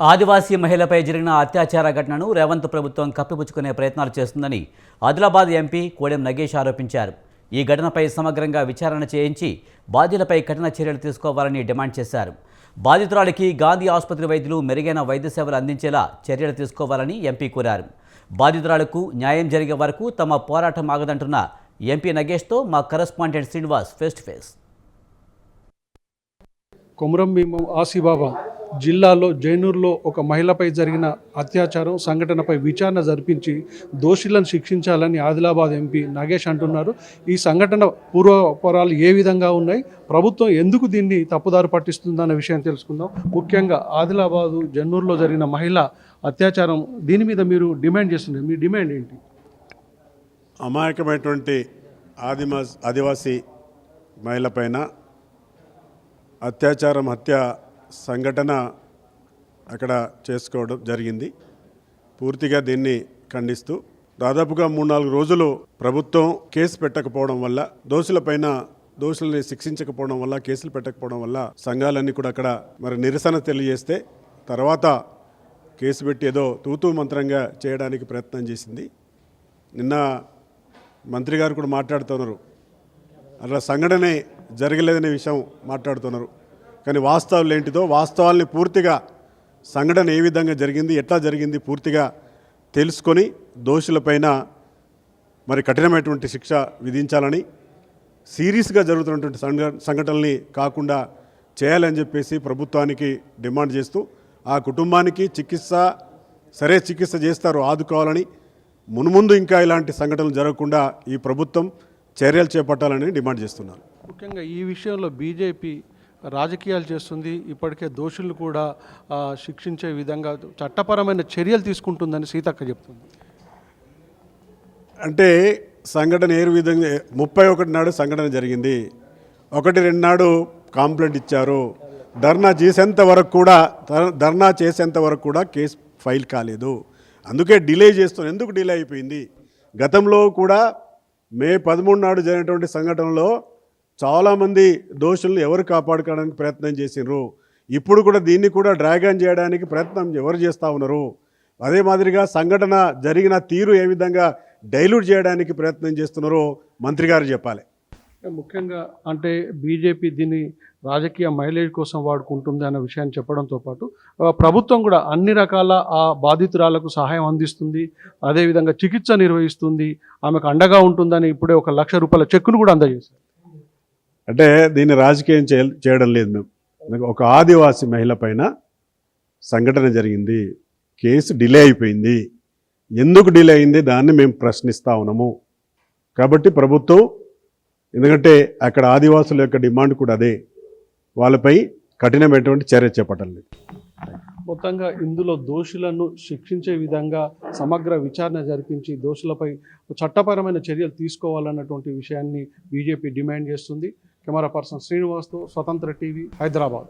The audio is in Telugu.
ఆదివాసీ మహిళపై జరిగిన అత్యాచార ఘటనను రేవంత్ ప్రభుత్వం కప్పిపుచ్చుకునే ప్రయత్నాలు చేస్తుందని ఆదిలాబాద్ ఎంపీ కోడెం నగేష్ ఆరోపించారు. ఈ ఘటనపై సమగ్రంగా విచారణ చేయించి బాధ్యులపై కఠిన చర్యలు తీసుకోవాలని డిమాండ్ చేశారు. బాధితురాలికి గాంధీ ఆసుపత్రి వైద్యులు మెరుగైన వైద్య సేవలు అందించేలా చర్యలు తీసుకోవాలని ఎంపీ కోరారు. బాధితురాలకు న్యాయం జరిగే వరకు తమ పోరాటం ఆగదంటున్న ఎంపీ నగేష్తో మా correspondent Srinivas face to face. Komaram Bheem Asifabad జిల్లాలో జైనూర్లో ఒక మహిళపై జరిగిన అత్యాచారం సంఘటనపై విచారణ జరిపించి దోషులను శిక్షించాలని ఆదిలాబాద్ ఎంపీ నాగేష్ అంటున్నారు. ఈ సంఘటన పూర్వపరాలు ఏ విధంగా ఉన్నాయి? ప్రభుత్వం ఎందుకు దీన్ని తప్పుదారు పట్టిస్తుందన్న విషయం తెలుసుకుందాం. ముఖ్యంగా ఆదిలాబాదు జన్నూరులో జరిగిన మహిళ అత్యాచారం దీని మీద మీరు డిమాండ్ చేస్తున్నారు. మీ డిమాండ్ ఏంటి? అమాయకమైనటువంటి ఆదిమ ఆదివాసీ మహిళ పైన అత్యాచారం హత్య సంఘటన అక్కడ చేసుకోవడం జరిగింది. పూర్తిగా దీన్ని ఖండిస్తూ దాదాపుగా మూడు నాలుగు రోజులు ప్రభుత్వం కేసు పెట్టకపోవడం వల్ల దోషులపైన దోషుల్ని శిక్షించకపోవడం వల్ల కేసులు పెట్టకపోవడం వల్ల సంఘాలన్నీ కూడా అక్కడ మరి నిరసన తెలియజేస్తే తర్వాత కేసు పెట్టి ఏదో తూతూ మంత్రంగా చేయడానికి ప్రయత్నం చేసింది. నిన్న మంత్రి గారు కూడా మాట్లాడుతున్నారు. అలా సంఘటనే జరగలేదనే విషయం మాట్లాడుతున్నారు. కానీ వాస్తవాలు ఏంటిదో వాస్తవాల్ని పూర్తిగా సంఘటన ఏ విధంగా జరిగింది ఎట్లా జరిగింది పూర్తిగా తెలుసుకొని దోషులపైన మరి కఠినమైనటువంటి శిక్ష విధించాలని సీరియస్గా జరుగుతున్నటువంటి సంఘ సంఘటనల్ని కాకుండా చేయాలని చెప్పేసి ప్రభుత్వానికి డిమాండ్ చేస్తూ ఆ కుటుంబానికి చికిత్స సరే చికిత్స చేస్తారు ఆదుకోవాలని మున్ముందు ఇంకా ఇలాంటి సంఘటనలు జరగకుండా ఈ ప్రభుత్వం చర్యలు చేపట్టాలని డిమాండ్ చేస్తున్నారు. ముఖ్యంగా ఈ విషయంలో బీజేపీ రాజకీయాలు చేస్తుంది. ఇప్పటికే దోషులు కూడా శిక్షించే విధంగా చట్టపరమైన చర్యలు తీసుకుంటుందని సీతక్క చెప్తుంది. అంటే సంఘటన ఏ విధంగా ముప్పై ఒకటి నాడు సంఘటన జరిగింది. ఒకటి రెండు నాడు కాంప్లైంట్ ఇచ్చారు. ధర్నా చేసేంత వరకు కూడా ధర్నా చేసేంత వరకు కూడా కేసు ఫైల్ కాలేదు. అందుకే డిలే చేస్తున్నాం ఎందుకు డిలే అయిపోయింది? గతంలో కూడా మే పదమూడు నాడు జరిగినటువంటి సంఘటనలో చాలామంది దోషులను ఎవరు కాపాడుకోవడానికి ప్రయత్నం చేసినారు ఇప్పుడు కూడా దీన్ని కూడా డ్రాగన్ చేయడానికి ప్రయత్నం ఎవరు చేస్తూ ఉన్నారు? అదే మాదిరిగా సంఘటన జరిగిన తీరు ఏ విధంగా డైల్యూట్ చేయడానికి ప్రయత్నం చేస్తున్నారో మంత్రి గారు చెప్పాలి. ముఖ్యంగా అంటే బీజేపీ దీన్ని రాజకీయ మైలేజ్ కోసం వాడుకుంటుంది అన్న విషయాన్ని చెప్పడంతో పాటు ప్రభుత్వం కూడా అన్ని రకాల ఆ బాధితురాలకు సహాయం అందిస్తుంది అదేవిధంగా చికిత్స నిర్వహిస్తుంది ఆమెకు అండగా ఉంటుందని ఇప్పుడే ఒక లక్ష రూపాయల చెక్కును కూడా అందజేశారు. అంటే దీన్ని రాజకీయం చేయ- చేయడం లేదు మేము. ఒక ఆదివాసి మహిళ పైన సంఘటన జరిగింది. కేసు డిలే అయిపోయింది. ఎందుకు డిలే అయింది? దాన్ని మేము ప్రశ్నిస్తా ఉన్నాము. కాబట్టి ప్రభుత్వం ఎందుకంటే అక్కడ ఆదివాసుల యొక్క డిమాండ్ కూడా అదే. వాళ్ళపై కఠినమైనటువంటి చర్య చేపట్టాలి. మొత్తంగా ఇందులో దోషులను శిక్షించే విధంగా సమగ్ర విచారణ జరిపించి దోషులపై చట్టపరమైన చర్యలు తీసుకోవాలన్నటువంటి విషయాన్ని బీజేపీ డిమాండ్ చేస్తుంది. కెమెరా పర్సన్ శ్రీనివాస్తో స్వతంత్ర టీవీ హైదరాబాద్.